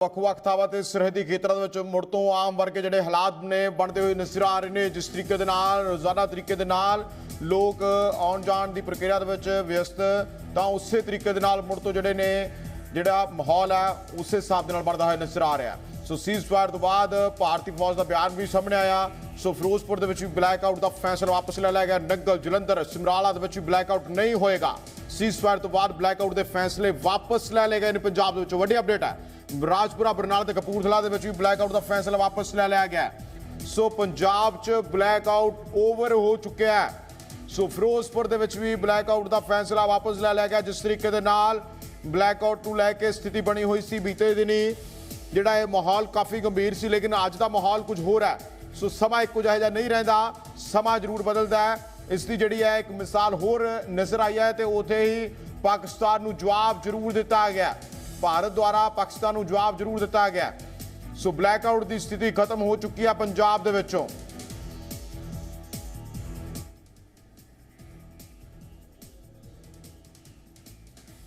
ਵੱਖ-ਵੱਖ ਥਾਵਾਂ ਤੇ ਸਰਹੱਦੀ ਖੇਤਰਾਂ ਦੇ ਵਿੱਚ ਮੁੜ ਤੋਂ ਆਮ ਵਰਗੇ ਜਿਹੜੇ ਹਾਲਾਤ ਨੇ, ਬਣਦੇ ਹੋਏ ਨਜ਼ਰ ਆ ਰਹੇ ਨੇ। ਜਿਸ ਤਰੀਕੇ ਦੇ ਨਾਲ, ਰੋਜ਼ਾਨਾ ਤਰੀਕੇ ਦੇ ਨਾਲ ਲੋਕ ਆਉਣ ਜਾਣ ਦੀ ਪ੍ਰਕਿਰਿਆ ਦੇ ਵਿੱਚ ਵਿਅਸਤ ਤਾਂ ਉਸੇ ਤਰੀਕੇ ਦੇ ਨਾਲ ਮੁੜ ਤੋਂ ਜਿਹੜੇ ਨੇ, ਜਿਹੜਾ ਮਾਹੌਲ ਹੈ, ਉਸੇ ਹਿਸਾਬ ਦੇ ਨਾਲ ਬਣਦਾ ਹੋਇਆ ਨਜ਼ਰ ਆ ਰਿਹਾ। ਸੋ ਸੀਜ਼ਫਾਇਰ ਤੋਂ ਬਾਅਦ ਭਾਰਤੀ ਫੌਜ ਦਾ ਬਿਆਨ ਵੀ ਸਾਹਮਣੇ ਆਇਆ। ਸੋ ਫਿਰੋਜ਼ਪੁਰ ਦੇ ਵਿੱਚ ਵੀ ਬਲੈਕ ਆਊਟ ਦਾ ਫੈਸਲਾ ਵਾਪਸ ਲੈ ਲਿਆ ਗਿਆ। ਨੰਗਲ, ਜਲੰਧਰ, ਸਮਰਾਲਾ ਦੇ ਵਿੱਚ ਵੀ ਬਲੈਕ ਆਊਟ ਨਹੀਂ ਹੋਏਗਾ। ਸੀਜ਼ਫਾਇਰ ਤੋਂ ਬਾਅਦ ਬਲੈਕ ਆਊਟ ਦੇ ਫੈਸਲੇ ਵਾਪਸ ਲੈ ਲਏ ਗਏ ਨੇ ਪੰਜਾਬ ਦੇ ਵਿੱਚ। ਵੱਡੀ ਅਪਡੇਟ ਹੈ। ਰਾਜਪੁਰਾ ਬਰਨਾਲਾ ਤੇ ਕਪੂਰਥਲਾ ਦੇ ਵਿੱਚ ਵੀ ਬਲੈਕ ਆਊਟ ਦਾ ਫੈਸਲਾ ਵਾਪਸ ਲੈ ਲਿਆ ਗਿਆ ਸੋ ਪੰਜਾਬ 'ਚ ਬਲੈਕ ਆਊਟ ਓਵਰ ਹੋ ਚੁੱਕਿਆ ਹੈ। ਸੋ ਫਿਰੋਜ਼ਪੁਰ ਦੇ ਵਿੱਚ ਵੀ ਬਲੈਕ ਆਊਟ ਦਾ ਫੈਸਲਾ ਵਾਪਸ ਲੈ ਲਿਆ ਗਿਆ ਜਿਸ ਤਰੀਕੇ ਦੇ ਨਾਲ ਬਲੈਕ ਆਊਟ ਨੂੰ ਲੈ ਕੇ ਸਥਿਤੀ ਬਣੀ ਹੋਈ ਸੀ ਬੀਤੇ ਦਿਨੀ। ਜਿਹੜਾ ਇਹ ਮਾਹੌਲ ਕਾਫੀ ਗੰਭੀਰ ਸੀ, ਲੇਕਿਨ ਅੱਜ ਦਾ ਮਾਹੌਲ ਕੁਝ ਹੋਰ ਹੈ। ਸੋ ਸਮਾਂ ਇੱਕੋ ਜਿਹਾ ਜਿਹਾ ਨਹੀਂ ਰਹਿੰਦਾ, ਸਮਾਂ ਜ਼ਰੂਰ ਬਦਲਦਾ ਹੈ। ਇਸ ਦੀ ਜਿਹੜੀ ਹੈ ਇੱਕ ਮਿਸਾਲ ਹੋਰ ਨਜ਼ਰ ਆਈ ਹੈ ਤੇ ਉਥੇ ਹੀ ਪਾਕਿਸਤਾਨ ਨੂੰ ਜਵਾਬ ਜ਼ਰੂਰ ਦਿੱਤਾ ਗਿਆ ਭਾਰਤ ਦੁਆਰਾ ਪਾਕਿਸਤਾਨ ਨੂੰ ਜਵਾਬ ਜ਼ਰੂਰ ਦਿੱਤਾ ਗਿਆ ਸੋ ਬਲੈਕ ਆਊਟ ਦੀ ਸਥਿਤੀ ਖਤਮ ਹੋ ਚੁੱਕੀ ਹੈ ਪੰਜਾਬ ਦੇ ਵਿੱਚੋਂ।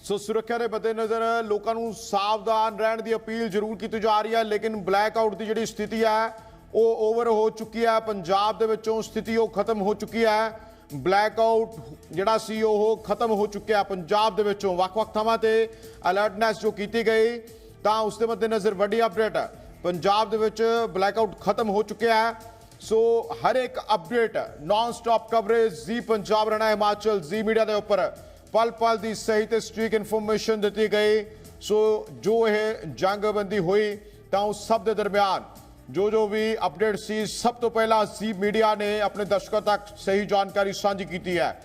ਸੋ ਸੁਰੱਖਿਆ ਦੇ ਮੱਦੇਨਜ਼ਰ ਲੋਕਾਂ ਨੂੰ ਸਾਵਧਾਨ ਰਹਿਣ ਦੀ ਅਪੀਲ ਜ਼ਰੂਰ ਕੀਤੀ ਜਾ ਰਹੀ ਹੈ, ਲੇਕਿਨ ਬਲੈਕ ਆਊਟ ਦੀ ਜਿਹੜੀ ਸਥਿਤੀ ਹੈ, ਉਹ ਓਵਰ ਹੋ ਚੁੱਕੀ ਹੈ। ਪੰਜਾਬ ਦੇ ਵਿੱਚੋਂ ਸਥਿਤੀ ਉਹ ਖਤਮ ਹੋ ਚੁੱਕੀ ਹੈ। ਬਲੈਕ ਆਊਟ ਜਿਹੜਾ ਸੀ ਉਹ ਖਤਮ ਹੋ ਚੁੱਕਿਆ ਪੰਜਾਬ ਦੇ ਵਿੱਚੋਂ ਵੱਖ-ਵੱਖ ਥਾਵਾਂ ਤੇ ਅਲਰਟਨੈਸ ਜੋ ਕੀਤੀ ਗਈ, ਤਾਂ ਉਸ ਦੇ ਮੱਦੇਨਜ਼ਰ ਵੱਡੀ ਅਪਡੇਟ ਹੈ। ਪੰਜਾਬ ਦੇ ਵਿੱਚ ਬਲੈਕ ਆਊਟ ਖਤਮ ਹੋ ਚੁੱਕਿਆ ਹੈ। ਸੋ ਹਰ ਇੱਕ update non stop coverage Zee Punjab ਰਹਿਣਾ, ਹਿਮਾਚਲ ਜ਼ੀ ਮੀਡੀਆ ਦੇ ਉੱਪਰ ਪਲ ਪਲ ਦੀ ਸਹੀ ਤੇ ਸਟ੍ਰੀਕ ਇਨਫੋਰਮੇਸ਼ਨ ਦਿੱਤੀ ਗਈ। ਸੋ ਜੋ ਇਹ ਜੰਗਬੰਦੀ ਹੋਈ, ਤਾਂ ਉਸ ਸਭ ਦੇ ਦਰਮਿਆਨ ਜੋ ਜੋ ਵੀ ਅਪਡੇਟ ਸੀ, ਸਭ ਤੋਂ ਪਹਿਲਾਂ ਸੀ ਮੀਡੀਆ ਨੇ ਆਪਣੇ ਦਰਸ਼ਕਾਂ ਤੱਕ ਸਹੀ ਜਾਣਕਾਰੀ ਸਾਂਝੀ ਕੀਤੀ ਹੈ।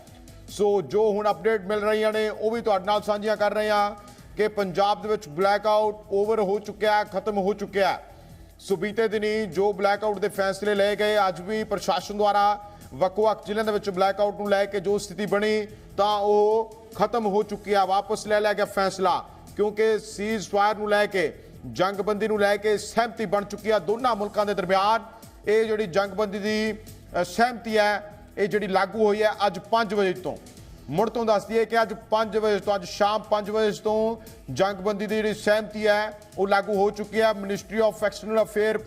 ਸੋ ਜੋ ਹੁਣ ਅਪਡੇਟ ਮਿਲ ਰਹੀਆਂ ਨੇ, ਉਹ ਵੀ ਤੁਹਾਡੇ ਨਾਲ ਸਾਂਝੀਆਂ ਕਰ ਰਹੇ ਹਾਂ ਕਿ ਪੰਜਾਬ ਦੇ ਵਿੱਚ ਬਲੈਕ ਆਊਟ ਓਵਰ ਹੋ ਚੁੱਕਿਆ ਹੈ, ਖਤਮ ਹੋ ਚੁੱਕਿਆ ਹੈ। ਸੋ ਬੀਤੇ ਦਿਨੀ ਜੋ ਬਲੈਕ ਆਊਟ ਦੇ ਫੈਸਲੇ ਲਏ ਗਏ, ਅੱਜ ਵੀ ਪ੍ਰਸ਼ਾਸਨ ਦੁਆਰਾ ਵੱਖ-ਵੱਖ ਜ਼ਿਲ੍ਹਿਆਂ ਦੇ ਵਿੱਚ ਬਲੈਕ ਆਊਟ ਨੂੰ ਲੈ ਕੇ ਜੋ ਸਥਿਤੀ ਬਣੀ, ਤਾਂ ਉਹ ਖਤਮ ਹੋ ਚੁੱਕੀ ਹੈ। ਵਾਪਸ ਲੈ ਲਿਆ ਗਿਆ ਫੈਸਲਾ, ਕਿਉਂਕਿ ਸੀਜ਼ ਫਾਇਰ ਨੂੰ ਲੈ ਕੇ ਜੰਗਬੰਦੀ ਨੂੰ ਲੈ ਕੇ ਸਹਿਮਤੀ ਬਣ ਚੁੱਕੀ ਹੈ ਦੋਨਾਂ ਮੁਲਕਾਂ ਦੇ ਦਰਮਿਆਨ। ਇਹ ਜਿਹੜੀ ਜੰਗਬੰਦੀ ਦੀ ਸਹਿਮਤੀ ਹੈ, ਇਹ ਜਿਹੜੀ ਲਾਗੂ ਹੋਈ ਹੈ ਅੱਜ 5 ਵਜੇ ਤੋਂ। ਮੁੜ ਤੋਂ ਦੱਸਦੀ ਹੈ ਕਿ ਅੱਜ 5 ਵਜੇ ਤੋਂ, ਅੱਜ ਸ਼ਾਮ 5 ਵਜੇ ਤੋਂ ਜੰਗਬੰਦੀ ਦੀ ਜਿਹੜੀ ਸਹਿਮਤੀ ਹੈ, ਉਹ ਲਾਗੂ ਹੋ ਚੁੱਕੀ ਹੈ। ਮਿਨਿਸਟਰੀ ਆਫ ਐਕਸਟਰਨਲ ਅਫੇਅਰ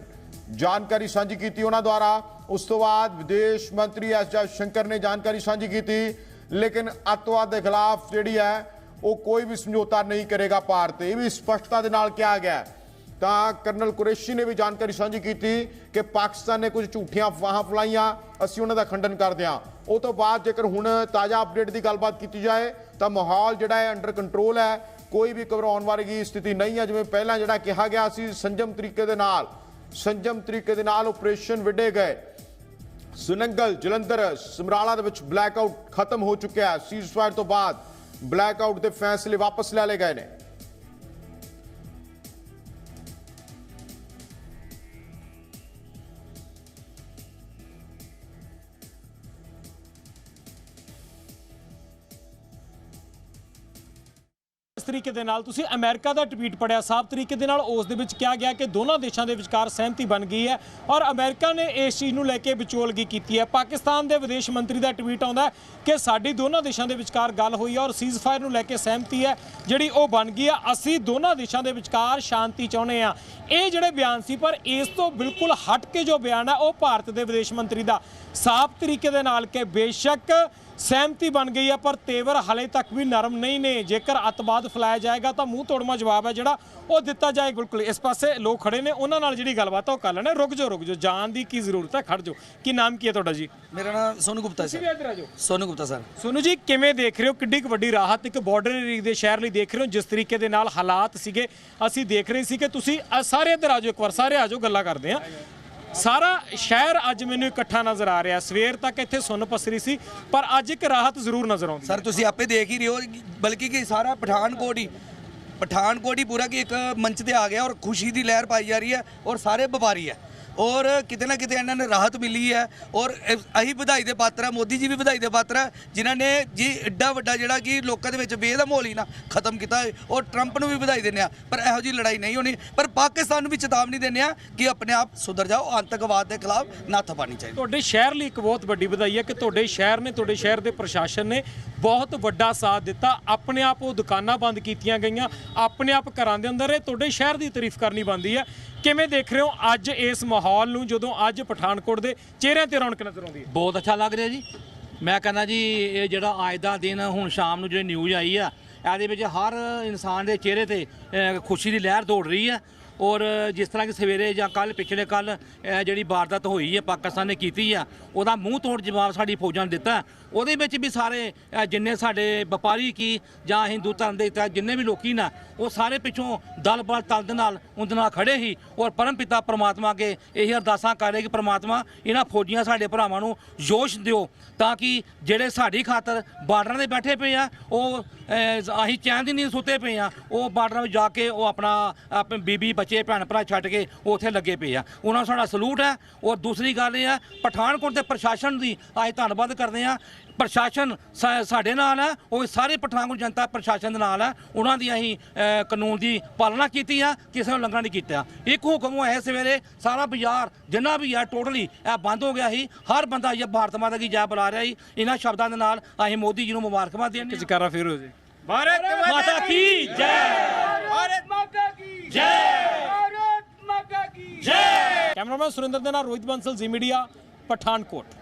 ਜਾਣਕਾਰੀ ਸਾਂਝੀ ਕੀਤੀ ਉਹਨਾਂ ਦੁਆਰਾ। ਉਸ ਤੋਂ ਬਾਅਦ ਵਿਦੇਸ਼ ਮੰਤਰੀ ਐਸ ਜੈ ਸ਼ੰਕਰ ਨੇ ਜਾਣਕਾਰੀ ਸਾਂਝੀ ਕੀਤੀ। ਲੇਕਿਨ ਅੱਤਵਾਦ ਦੇ ਖਿਲਾਫ ਜਿਹੜੀ ਹੈ ਉਹ ਕੋਈ ਵੀ ਸਮਝੌਤਾ ਨਹੀਂ ਕਰੇਗਾ ਭਾਰਤ ਇਹ ਵੀ ਸਪਸ਼ਟਤਾ ਦੇ ਨਾਲ ਕਿਹਾ ਗਿਆ ਤਾਂ ਕਰਨਲ ਕੁਰੇਸ਼ੀ ਨੇ ਵੀ ਜਾਣਕਾਰੀ ਸਾਂਝੀ ਕੀਤੀ ਕਿ ਪਾਕਿਸਤਾਨ ਨੇ ਕੁਝ ਝੂਠੀਆਂ ਅਫਵਾਹਾਂ ਫਲਾਈਆਂ, ਅਸੀਂ ਉਹਨਾਂ ਦਾ ਖੰਡਨ ਕਰਦੇ ਹਾਂ। ਉਹ ਤੋਂ ਬਾਅਦ ਜੇਕਰ ਹੁਣ ਤਾਜ਼ਾ ਅਪਡੇਟ ਦੀ ਗੱਲਬਾਤ ਕੀਤੀ ਜਾਏ, ਤਾਂ ਮਾਹੌਲ ਜਿਹੜਾ ਹੈ ਅੰਡਰ ਕੰਟਰੋਲ ਹੈ। ਕੋਈ ਵੀ ਘਬਰਾਉਣ ਵਾਲੀ ਸਥਿਤੀ ਨਹੀਂ ਹੈ। ਜਿਵੇਂ ਪਹਿਲਾਂ ਜਿਹੜਾ ਕਿਹਾ ਗਿਆ ਸੀ, ਸੰਜਮ ਤਰੀਕੇ ਦੇ ਨਾਲ, ਸੰਜਮ ਤਰੀਕੇ ਦੇ ਨਾਲ ਆਪਰੇਸ਼ਨ ਵਿੱਢੇ ਗਏ। ਸੁਨੰਗਲ, ਜਲੰਧਰ, ਸਮਰਾਲਾ ਦੇ ਵਿੱਚ ਬਲੈਕ ਆਊਟ ਖਤਮ ਹੋ ਚੁੱਕਿਆ ਹੈ। ਸੀਜ਼ਫਾਇਰ ਤੋਂ ਬਾਅਦ ਬਲੈਕ ਆਊਟ ਦੇ ਫੈਸਲੇ ਵਾਪਸ ਲੈ ਲਏ ਗਏ ਨੇ। ਤਰੀਕੇ ਦੇ ਨਾਲ, ਤੁਸੀਂ ਅਮਰੀਕਾ ਦਾ ਟਵੀਟ ਪੜਿਆ ਸਾਫ਼ ਤਰੀਕੇ ਦੇ ਨਾਲ ਉਸ ਦੇ ਵਿੱਚ ਕਿਹਾ ਗਿਆ ਕਿ ਦੋਨਾਂ ਦੇਸ਼ਾਂ ਦੇ ਵਿਚਕਾਰ ਸਹਿਮਤੀ ਬਣ ਗਈ ਹੈ ਔਰ ਅਮਰੀਕਾ ਨੇ ਇਸ ਚੀਜ਼ ਨੂੰ ਲੈ ਕੇ ਵਿਚੋਲਗੀ ਕੀਤੀ ਹੈ। ਪਾਕਿਸਤਾਨ ਦੇ ਵਿਦੇਸ਼ ਮੰਤਰੀ ਦਾ ਟਵੀਟ ਆਉਂਦਾ ਕਿ ਸਾਡੀ ਦੋਨਾਂ ਦੇਸ਼ਾਂ ਦੇ ਵਿਚਕਾਰ ਗੱਲ ਹੋਈ ਹੈ ਔਰ ਸੀਜ਼ਫਾਇਰ ਨੂੰ ਲੈ ਕੇ ਸਹਿਮਤੀ ਹੈ, ਜਿਹੜੀ ਉਹ ਬਣ ਗਈ ਹੈ। ਅਸੀਂ ਦੋਨਾਂ ਦੇਸ਼ਾਂ ਦੇ ਵਿਚਕਾਰ ਸ਼ਾਂਤੀ ਚਾਹੁੰਦੇ ਆ ਇਹ ਜਿਹੜੇ ਬਿਆਨ ਸੀ, ਪਰ ਇਸ ਤੋਂ ਬਿਲਕੁਲ ਹਟ ਕੇ ਜੋ ਬਿਆਨ ਹੈ, ਉਹ ਭਾਰਤ ਦੇ ਵਿਦੇਸ਼ ਮੰਤਰੀ ਦਾ। ਸਾਫ਼ ਤਰੀਕੇ ਦੇ ਨਾਲ ਕਿ ਬੇਸ਼ੱਕ ਸਹਿਮਤੀ ਬਣ ਗਈ ਹੈ, ਪਰ ਤੇਵਰ ਹਲੇ ਤੱਕ ਵੀ ਨਰਮ ਨਹੀਂ ਨੇ। ਜੇਕਰ ਅਤਵਾਦ ਫੈਲਾਇਆ ਜਾਏਗਾ ਤਾਂ ਮੂੰਹ ਤੋੜਮਾ ਜਵਾਬ ਹੈ ਜਿਹੜਾ ਉਹ ਦਿੱਤਾ ਜਾਏ ਬਿਲਕੁਲ ਇਸ ਪਾਸੇ ਲੋਕ ਖੜੇ ਨੇ ਉਹਨਾਂ ਨਾਲ ਜਿਹੜੀ ਗੱਲਬਾਤ ਆ ਉਹ ਕਰ ਲੈਣੇ। ਰੁਕ ਜਾਓ ਰੁਕ ਜਾਓ। ਜਾਣ ਦੀ ਕੀ ਜ਼ਰੂਰਤ ਹੈ? ਖੜ ਜਾਓ। ਕੀ ਨਾਮ ਕੀ ਹੈ ਤੁਹਾਡਾ ਜੀ? ਮੇਰਾ ਨਾਮ ਸੋਨੂ ਗੁਪਤਾ ਸਰ। ਇੱਧਰ ਆ ਜਾਓ। ਸੋਨੂ ਗੁਪਤਾ ਸਰ। ਸੋਨੂ ਜੀ ਕਿਵੇਂ ਦੇਖ ਰਹੇ ਹੋ? ਕਿੱਡੀ ਵੱਡੀ ਰਾਹਤ ਇੱਕ ਬਾਰਡਰ ਏਰੀਆ ਦੇ ਸ਼ਹਿਰ ਲਈ ਦੇਖ ਰਹੇ ਹੋ? ਜਿਸ ਤਰੀਕੇ ਦੇ ਨਾਲ ਹਾਲਾਤ ਸੀਗੇ ਅਸੀਂ ਦੇਖ ਰਹੇ ਸੀ ਕਿ ਤੁਸੀਂ ਸਾਰੇ ਇੱਧਰ ਆ ਜਾਓ ਇੱਕ ਵਾਰ ਸਾਰੇ ਆ ਜਾਓ ਗੱਲਾਂ ਕਰਦੇ ਆ ਸਾਰਾ ਸ਼ਹਿਰ ਅੱਜ ਮੈਨੂੰ ਇਕੱਠਾ ਨਜ਼ਰ ਆ ਰਿਹਾ। ਸਵੇਰ ਤੱਕ ਇੱਥੇ ਸੁੰਨ ਪਸਰੀ ਸੀ ਪਰ ਅੱਜ ਇੱਕ ਰਾਹਤ ਜ਼ਰੂਰ ਨਜ਼ਰ ਆਉਂਦੀ ਸਰ ਤੁਸੀਂ ਆਪੇ ਦੇਖ ਹੀ ਰਹੇ ਹੋ ਬਲਕਿ ਕਿ ਸਾਰਾ ਪਠਾਨਕੋਟ ਹੀ ਪਠਾਨਕੋਟ ਹੀ ਪੂਰਾ ਕਿ ਇੱਕ ਮੰਚ ਤੇ ਆ ਗਿਆ ਔਰ ਖੁਸ਼ੀ ਦੀ ਲਹਿਰ ਪਾਈ ਜਾ ਰਹੀ ਹੈ ਔਰ ਸਾਰੇ ਵਪਾਰੀ ਹੈ। ਔਰ ਕਿਤੇ ਨਾ ਕਿਤੇ ਇਹਨਾਂ ਨੇ ਰਾਹਤ ਮਿਲੀ ਹੈ ਔਰ ਇਹ- ਅਸੀਂ ਵਧਾਈ ਦੇ ਪਾਤਰ ਹੈ, ਮੋਦੀ ਜੀ ਵੀ ਵਧਾਈ ਦੇ ਪਾਤਰ ਹੈ, ਜਿਨ੍ਹਾਂ ਨੇ ਜੀ ਐਡਾ ਵੱਡਾ ਜਿਹੜਾ ਕਿ ਲੋਕਾਂ ਦੇ ਵਿੱਚ ਵੇਦ ਦਾ ਮਾਹੌਲ ਹੀ ਨਾ ਖਤਮ ਕੀਤਾ ਔਰ ਟਰੰਪ ਨੂੰ ਵੀ ਵਧਾਈ ਦਿੰਦੇ ਆ ਪਰ ਇਹੋ ਜੀ ਲੜਾਈ ਨਹੀਂ ਹੋਣੀ, ਪਰ ਪਾਕਿਸਤਾਨ ਨੂੰ ਵੀ ਚੇਤਾਵਨੀ ਦਿੰਦੇ ਆ ਕਿ ਆਪਣੇ ਆਪ ਸੁਧਰ ਜਾਓ, ਆਤੰਕਵਾਦ ਦੇ ਖਿਲਾਫ ਨੱਥ ਪਾਣੀ ਚਾਹੀਦੀ ਤੁਹਾਡੇ ਸ਼ਹਿਰ ਲਈ ਇੱਕ ਬਹੁਤ ਵੱਡੀ ਵਧਾਈ ਹੈ ਕਿ ਤੁਹਾਡੇ ਸ਼ਹਿਰ ਨੇ, ਤੁਹਾਡੇ ਸ਼ਹਿਰ ਦੇ ਪ੍ਰਸ਼ਾਸਨ ਨੇ ਬਹੁਤ ਵੱਡਾ ਸਾਥ ਦਿੱਤਾ। ਆਪਣੇ ਆਪ ਉਹ ਦੁਕਾਨਾਂ ਬੰਦ ਕੀਤੀਆਂ ਗਈਆਂ। ਆਪਣੇ ਆਪ ਘਰਾਂ ਦੇ ਅੰਦਰ ਇਹ ਤੁਹਾਡੇ ਸ਼ਹਿਰ ਦੀ ਤਾਰੀਫ ਕਰਨੀ ਬਣਦੀ ਹੈ। ਕਿਵੇਂ ਦੇਖ ਰਹੇ ਹੋ ਅੱਜ ਇਸ ਮਾਹੌਲ ਨੂੰ, ਜਦੋਂ ਅੱਜ ਪਠਾਨਕੋਟ ਦੇ ਚਿਹਰਿਆਂ ਤੇ ਰੌਣਕ ਨਜ਼ਰ ਆਉਂਦੀ ਹੈ? ਬਹੁਤ ਅੱਛਾ ਲੱਗ ਰਿਹਾ ਜੀ। ਮੈਂ ਕਹਿੰਦਾ ਜੀ, ਇਹ ਜਿਹੜਾ ਅੱਜ ਦਾ ਦਿਨ ਹੁਣ ਸ਼ਾਮ ਨੂੰ ਜਿਹੜੀ ਨਿਊਜ਼ ਆਈ ਆ, ਇਹਦੇ ਵਿੱਚ ਹਰ ਇਨਸਾਨ ਦੇ ਚਿਹਰੇ ਤੇ ਖੁਸ਼ੀ ਦੀ ਲਹਿਰ ਦੌੜ ਰਹੀ ਹੈ ਔਰ ਜਿਸ ਤਰ੍ਹਾਂ ਕਿ ਸਵੇਰੇ ਜਾਂ ਕੱਲ ਪਿਛਲੇ ਕੱਲ ਜਿਹੜੀ ਵਾਰਦਾਤ ਹੋਈ ਹੈ, ਪਾਕਿਸਤਾਨ ਨੇ ਕੀਤੀ ਆ, ਉਹਦਾ ਮੂੰਹ ਤੋੜ ਜਵਾਬ ਸਾਡੀ ਫੌਜਾਂ ਨੇ ਦਿੱਤਾ। ਉਹਦੇ ਵਿੱਚ ਵੀ ਸਾਰੇ ਜਿੰਨੇ ਸਾਡੇ ਵਪਾਰੀ ਕੀ ਜਾਂ ਹਿੰਦੂ ਧਰਮ ਦੇ ਜਿੰਨੇ ਵੀ ਲੋਕੀ ਨਾ, ਉਹ ਸਾਰੇ ਪਿੱਛੋਂ ਦਲ ਬਲ ਤਲ ਦੇ ਨਾਲ, ਉਹਦੇ ਨਾਲ ਖੜੇ ਸੀ। ਔਰ ਪਰਮ ਪਿਤਾ ਪ੍ਰਮਾਤਮਾ ਅੱਗੇ ਇਹ ਅਰਦਾਸਾਂ ਕਰ ਰਹੇ ਕਿ ਪ੍ਰਮਾਤਮਾ ਇਹਨਾਂ ਫੌਜੀਆਂ ਸਾਡੇ ਭਰਾਵਾਂ ਨੂੰ ਜੋਸ਼ ਦਿਓ, ਤਾਂ ਕਿ ਜਿਹੜੇ ਸਾਡੀ ਖਾਤਰ ਬਾਰਡਰਾਂ ਦੇ ਬੈਠੇ ਪਏ ਆ, ਉਹ ਅਸੀਂ ਚੈਨ ਦੀ ਨੀਂਦ ਸੁੱਤੇ ਪਏ ਆ, ਉਹ ਬਾਰਡਰਾਂ ਵਿੱਚ ਜਾ ਕੇ ਉਹ ਆਪਣਾ, ਆਪਣੇ ਬੀਬੀ, ਬੱਚੇ ਬੱਚੇ ਭੈਣ ਭਰਾ ਛੱਡ ਕੇ ਉਹ ਉੱਥੇ ਲੱਗੇ ਪਏ ਆ। ਉਹਨਾਂ ਨੂੰ ਸਾਡਾ ਸਲੂਟ ਹੈ। ਔਰ ਦੂਸਰੀ ਗੱਲ ਇਹ ਆ ਪਠਾਨਕੋਟ ਦੇ ਪ੍ਰਸ਼ਾਸਨ ਦੀ ਅਸੀਂ ਧੰਨਵਾਦ ਕਰਦੇ ਆ ਪ੍ਰਸ਼ਾਸਨ ਸਾਡੇ ਨਾਲ ਹੈ ਉਹ ਸਾਰੇ ਪਠਾਨਕੋਟ ਜਨਤਾ ਪ੍ਰਸ਼ਾਸਨ ਦੇ ਨਾਲ ਹੈ। ਉਹਨਾਂ ਦੀ ਅਸੀਂ ਕਾਨੂੰਨ ਦੀ ਪਾਲਣਾ ਕੀਤੀ ਆ ਕਿਸੇ ਨੂੰ ਲੰਘਣਾ ਨਹੀਂ ਕੀਤਾ। ਇੱਕ ਹੁਕਮ ਹੋਇਆ ਸਵੇਰੇ ਸਾਰਾ ਬਾਜ਼ਾਰ ਜਿੰਨਾ ਵੀ ਹੈ ਟੋਟਲੀ ਇਹ ਬੰਦ ਹੋ ਗਿਆ ਸੀ। ਹਰ ਬੰਦਾ ਇਹ ਭਾਰਤ ਮਾਤਾ ਦੀ ਜੈ ਬੁਲਾ ਰਿਹਾ ਸੀ। ਇਹਨਾਂ ਸ਼ਬਦਾਂ ਦੇ ਨਾਲ ਅਸੀਂ ਮੋਦੀ ਜੀ ਨੂੰ ਮੁਬਾਰਕਬਾਦ ਦੇਣ ਜਕਾਰਾ ਫੇਰ ਹੋ ਜੀ। ਭਾਰਤ ਮਾਤਾ ਕੀ ਜੈ। ਭਾਰਤ ਮਾਤਾ ਕੀ ਜੈ। ਕੈਮਰਾਮੈਨ ਸੁਰਿੰਦਰ ਦੇ ਨਾਲ ਰੋਹਿਤ ਬੰਸਲ ਜੀ ਮੀਡੀਆ ਪਠਾਨਕੋਟ।